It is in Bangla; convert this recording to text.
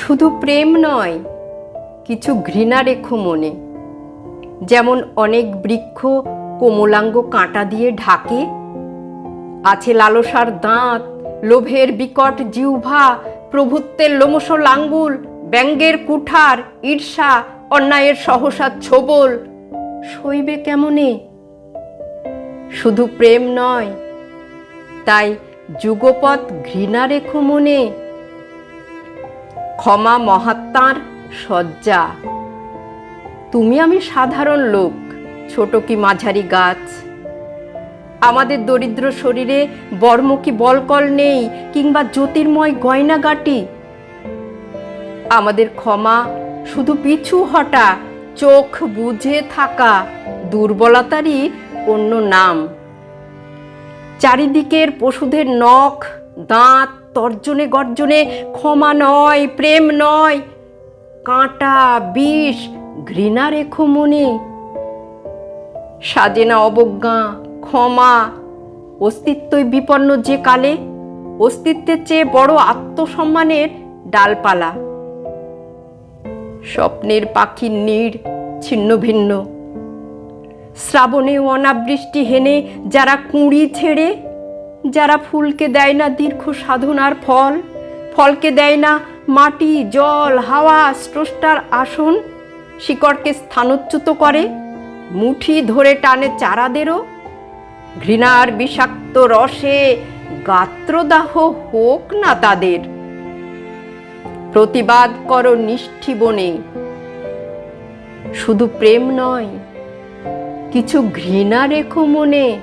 শুধু প্রেম নয়, কিছু ঘৃণা রেখো মনে। যেমন অনেক বৃক্ষ কোমলাঙ্গ কাঁটা দিয়ে ঢাকে, আছে লালসার দাঁত, লোভের বিকট জিহ্বা, প্রভুত্বের লোমস লাঙ্গুল, ব্যঙ্গের কুঠার ঈর্ষা, অন্যায়ের সহসা ছোবল, সইবে কেমনে? শুধু প্রেম নয়, তাই যুগপৎ ঘৃণা রেখো মনে। ক্ষমা মহাত্মার শয্যা। তুমি আমি সাধারণ লোক, ছোট কি মাঝারি গাছ। আমাদের দরিদ্র শরীরে বর্মকি বলকল নেই কিংবা জ্যোতির্ময় গয়নাগাটি। আমাদের ক্ষমা শুধু পিছু হটা, চোখ বুঝে থাকা দুর্বলতারই অন্য নাম। চারিদিকের পশুদের নখ, দাঁত তর্জনে গর্জনে ক্ষমা নয়, প্রেম নয়। কাঁটা, বিষ, ঘৃণা রেখো মনে। সাজে না অবজ্ঞা, ক্ষমা, অস্তিত্বই বিপন্ন যে কালে, অস্তিত্বের চেয়ে বড় আত্মসম্মানের ডালপালা। স্বপ্নের পাখির নীড় ছিন্ন ভিন্ন। শ্রাবণে অনাবৃষ্টি হেনে যারা কুঁড়ি ছেড়ে যারা ফুলকে দেয় না দীর্ঘ সাধনার ফল, ফলকে দেয় না মাটি, জল, হাওয়া, স্রষ্টার আসন, শিকড়কে স্থানচ্যুত করে, মুঠি ধরে টানে চারাদেরও, ঘৃণার বিষাক্ত রসে গাত্রদাহ হোক না তাদের। প্রতিবাদ করো নিষ্ঠিবনে শুধু প্রেম নয়, কিছু ঘৃণা রেখো মনে।